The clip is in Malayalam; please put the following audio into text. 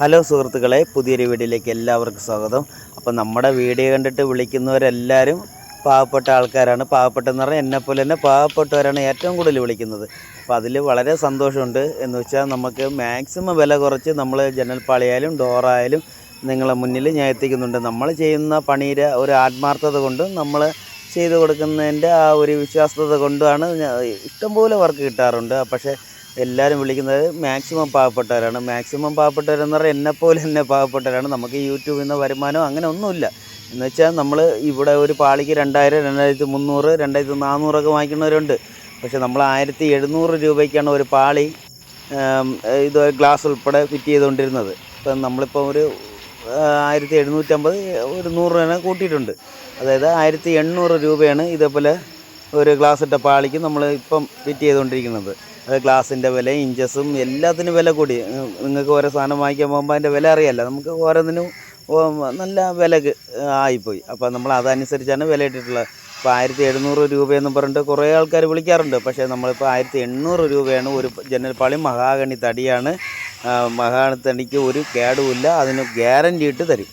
ഹലോ സുഹൃത്തുക്കളെ പുതിയൊരു വീഡിയോയിലേക്ക് എല്ലാവർക്കും സ്വാഗതം. അപ്പോൾ നമ്മുടെ വീഡിയോ കണ്ടിട്ട് വിളിക്കുന്നവരെല്ലാവരും പാവപ്പെട്ട ആൾക്കാരാണ്. പാവപ്പെട്ടെന്ന് പറഞ്ഞാൽ എന്നെപ്പോലെ തന്നെ പാവപ്പെട്ടവരാണ് ഏറ്റവും കൂടുതൽ വിളിക്കുന്നത്. അപ്പോൾ അതിൽ വളരെ സന്തോഷമുണ്ട്. എന്ന് വെച്ചാൽ നമുക്ക് മാക്സിമം വില കുറച്ച് നമ്മൾ ജനൽപ്പാളിയായാലും ഡോറായാലും നിങ്ങളെ മുന്നിൽ ഞാൻ എത്തിക്കുന്നുണ്ട്. നമ്മൾ ചെയ്യുന്ന പണിയുടെ ഒരു ആത്മാർത്ഥത കൊണ്ടും നമ്മൾ ചെയ്തു കൊടുക്കുന്നതിന്റെ ആ ഒരു വിശ്വാസത കൊണ്ടുമാണ് ഇഷ്ടംപോലെ വർക്ക് കിട്ടാറുണ്ട്. പക്ഷേ എല്ലാവരും വിളിക്കുന്നത് മാക്സിമം പാവപ്പെട്ടവരാണ്. മാക്സിമം പാവപ്പെട്ടവരെന്ന് പറഞ്ഞാൽ എന്നെപ്പോലെ തന്നെ പാവപ്പെട്ടവരാണ്. നമുക്ക് യൂട്യൂബിൽ നിന്ന് വരുമാനം അങ്ങനെ ഒന്നുമില്ല. എന്ന് വെച്ചാൽ നമ്മൾ ഇവിടെ ഒരു പാളിക്ക് രണ്ടായിരം രണ്ടായിരത്തി മുന്നൂറ് രണ്ടായിരത്തി നാനൂറൊക്കെ വാങ്ങിക്കുന്നവരുണ്ട്. പക്ഷെ നമ്മൾ ആയിരത്തി എഴുന്നൂറ് രൂപയ്ക്കാണ് ഒരു പാളി ഇത് ഗ്ലാസ് ഉൾപ്പെടെ ഫിറ്റ് ചെയ്തുകൊണ്ടിരുന്നത്. ഇപ്പം നമ്മളിപ്പോൾ ഒരു ആയിരത്തി എഴുന്നൂറ്റമ്പത് ഒരു നൂറ് രൂപ കൂട്ടിയിട്ടുണ്ട്. അതായത് ആയിരത്തി എണ്ണൂറ് രൂപയാണ് ഇതേപോലെ ഒരു ഗ്ലാസ് ഇട്ട പാളിക്ക് നമ്മൾ ഇപ്പം ഫിറ്റ് ചെയ്തുകൊണ്ടിരിക്കുന്നത് അത് ഗ്ലാസിന്റെ വില ഇഞ്ചസും എല്ലാത്തിനും വില കൂടി. നിങ്ങൾക്ക് ഓരോ സാധനം വാങ്ങിക്കാൻ പോകുമ്പോൾ അതിന്റെ വില അറിയാമല്ലോ നമുക്ക് ഓരോന്നിനും നല്ല വില ആയിപ്പോയി. അപ്പോൾ നമ്മൾ അതനുസരിച്ചാണ് വില ഇട്ടിട്ടുള്ളത്. ഇപ്പോൾ ആയിരത്തി എഴുന്നൂറ് രൂപയെന്ന് പറഞ്ഞിട്ട് കുറേ ആൾക്കാർ വിളിക്കാറുണ്ട്. പക്ഷേ നമ്മളിപ്പോൾ ആയിരത്തി എണ്ണൂറ് രൂപയാണ് ഒരു ജനൽപ്പാളി മഹാഗണി തടിയാണ്. മഹാഗണി തടിക്ക് ഒരു കേടുമില്ല അതിന് ഗ്യാരണ്ടി ഇട്ട് തരും.